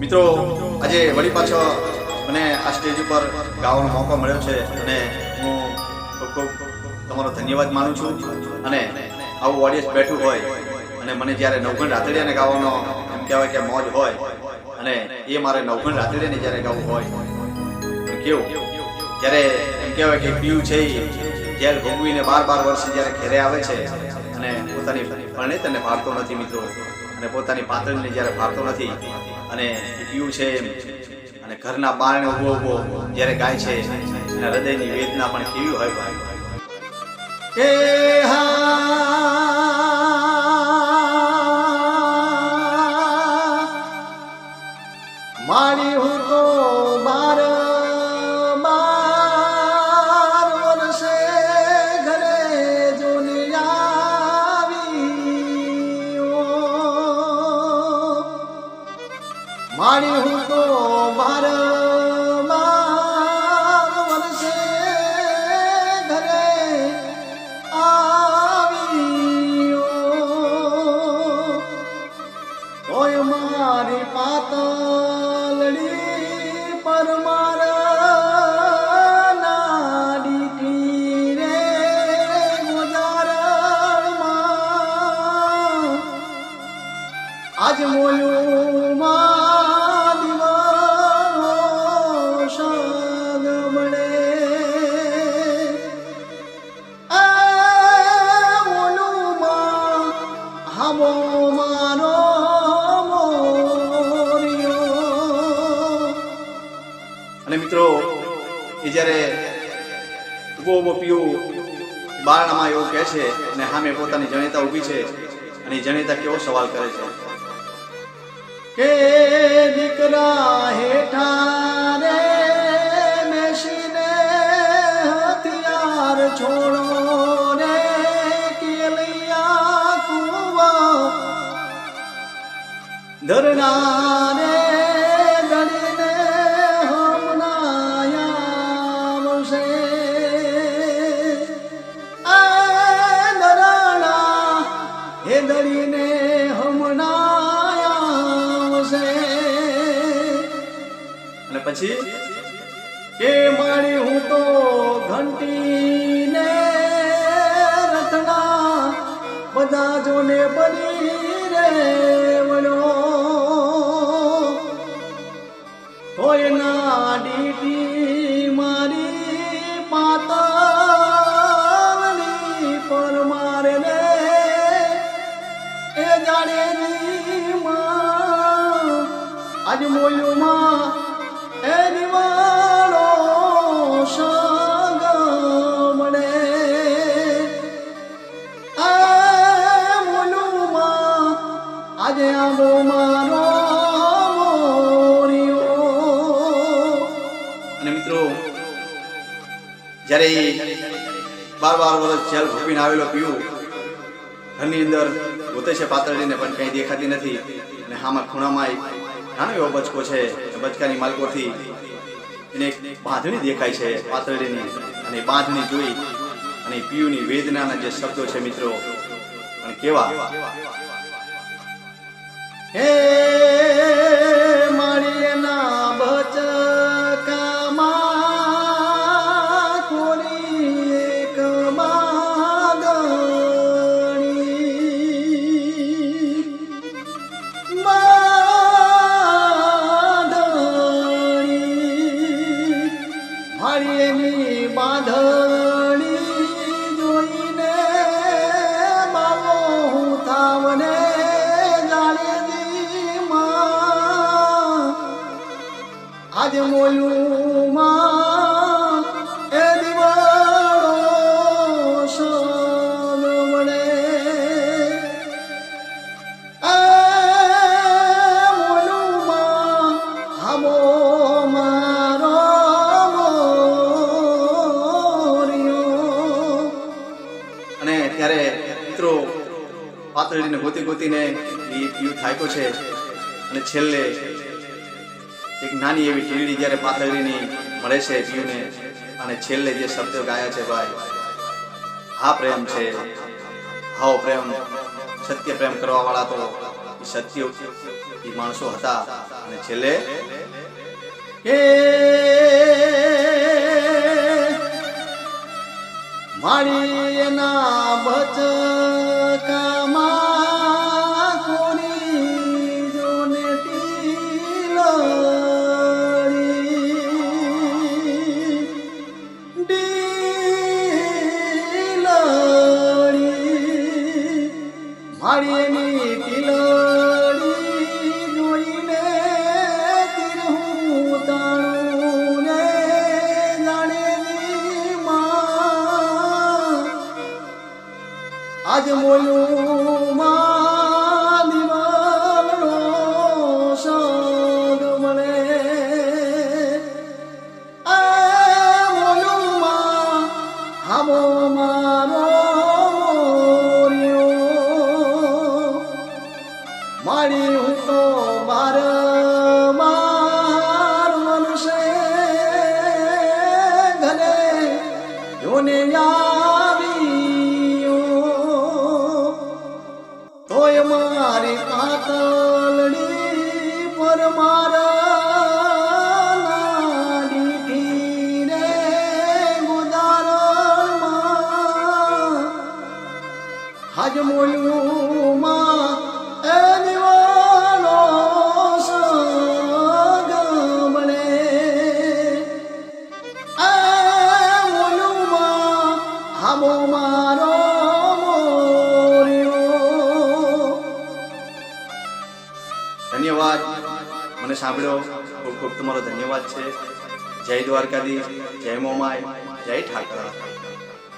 મિત્રો, આજે વળી પાછો મને આ સ્ટેજ ઉપર ગાવાનો મોકો મળ્યો છે અને હું ખૂબ ખૂબ તમારો ધન્યવાદ માનું છું. અને આવું ઓડિયન્સ બેઠું હોય અને મને જ્યારે નવગણ રાતડિયાને ગાવાનો એમ કહેવાય કે મોજ હોય અને એ મારે નવગણ રાતડિયાને જ્યારે ગાવું હોય કેવું? જ્યારે એમ કહેવાય કે પીયું છે જેલ ભોગવીને બાર બાર વર્ષે જ્યારે ઘેરે આવે છે અને પોતાની પરણિત અને ફાળતો નથી મિત્રો. અને પોતાની પાત્રને જ્યારે ફાળતો નથી અને પીયું છે એમ. અને ઘરના બારણે ઊભો ઊભો જ્યારે ગાય છે અને હૃદયની વેદના પણ કેવી હોય. ભાઈ I don't know. એ જ્યારે ઊભો પીવું બારણામાં એવું કહે છે અને સામે પોતાની જણેતા ઊભી છે અને જણેતા કેવો સવાલ કરે છે? કે દીકરા હેઠા મેશીને હથિયાર છોડો રે કુવા. ધરણા પછી કે મારી હું તો ઘંટીને રતના બધા જોને બની રે વળો હોય ના ડીટી મારી પાતાની પર મારે ને એ જાડેની માં. આજ મોયુમાં જ્યારે બાર બાર વર્ષ જેલ આવેલો પીવું ઘરની અંદર ગોતે છે પાતળીને, પણ કંઈ દેખાતી નથી. અને હામાં ખૂણામાં એક નાનો એવો બચકો છે. બચકાની માલકોથી એને બાંધણી દેખાય છે પાતળીની અને બાંધણી જોઈ અને પીયુની વેદનાના જે શબ્દો છે મિત્રો, પણ કેવા? હે એની બાંધણી જોઈને બાવો હું થાવને જાણે માં આજે મોયું માં ગોતી ગોતીને એ થાક્યો છે. અને છેલ્લે એક નાની એવી ટીરડી જ્યારે પાથરડીની મળે છે પીયુને અને છેલ્લે જે શબ્દો ગાયા છે, ભાઈ હા પ્રેમ છે. હાવ પ્રેમ, સત્ય પ્રેમ કરવા વાળા તો એ સત્ય એ માણસો હતા. અને છેલ્લે એ મારી એના બચન મારી એની તિલડી જોઈને તિરહું તાણું ને જાણે આજ મોલું ધન્યવાદ. મને સાંભળ્યો. ખૂબ ખૂબ તમારો ધન્યવાદ છે. જય દ્વારકાધીશ. જય મોમાય જય ઠાકરા.